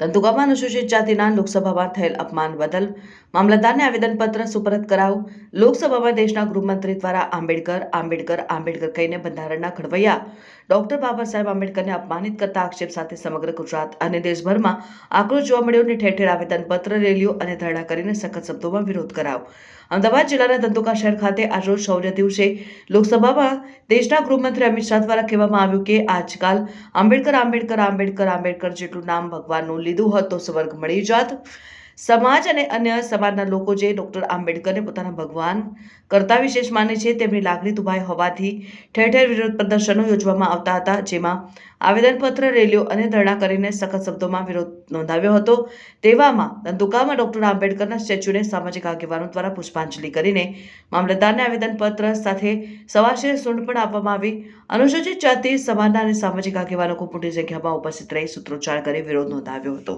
ધંધુકામાં અનુસૂચિત જાતિના લોકસભામાં થયેલ અપમાન બદલ મામલતદારને આવેદનપત્ર સુપરત કરાવ. લોકસભામાં દેશના ગૃહમંત્રી દ્વારા આંબેડકર આંબેડકર આંબેડકર કહીને બંધારણના ઘડવૈયા. ડોક્ટર બાબા સાહેબ આંબેડકરને અપમાનિત કરતા આક્ષેપ સાથે સમગ્ર ગુજરાત અને દેશભરમાં આક્રોશ જોવા મળ્યો અને ઠેર ઠેર આવેદનપત્ર, રેલીઓ અને ધરણા કરીને સખત શબ્દોમાં વિરોધ કરાવ અમદાવાદ જિલ્લાના ધંધુકા શહેર ખાતે આજરોજ શૌર્ય દિવસે લોકસભામાં દેશના ગૃહમંત્રી અમિત શાહ દ્વારા કહેવામાં આવ્યું કે આજકાલ આંબેડકર આંબેડકર આંબેડકર આંબેડકર જેટલું નામ ભગવાનનું લીધું હોત. તો સ્વર્ગ મળી જાત. સમાજ અને અન્ય સમાજના લોકો જે ડૉક્ટર આંબેડકરને પોતાના ભગવાન કરતા વિશેષ માને છે, તેમની લાગણી દુભાઈ હોવાથી ઠેર ઠેર વિરોધ પ્રદર્શનો યોજવામાં આવતા હતા, જેમાં આવેદનપત્ર, રેલીઓ અને ધરણા કરીને સખત શબ્દોમાં વિરોધ નોંધાવ્યો હતો. તેવામાં ધંધુકામાં ડૉક્ટર આંબેડકરના સ્ટેચ્યુને સામાજિક આગેવાનો દ્વારા પુષ્પાંજલિ કરીને મામલતદારને આવેદનપત્ર સાથે સવાશે સૂંઢ પણ આપવામાં આવી. અનુસૂચિત જાતિ, સમાજના અને સામાજિક આગેવાનો ખૂબ મોટી સંખ્યામાં ઉપસ્થિત રહી સૂત્રોચ્ચાર કરી વિરોધ નોંધાવ્યો હતો.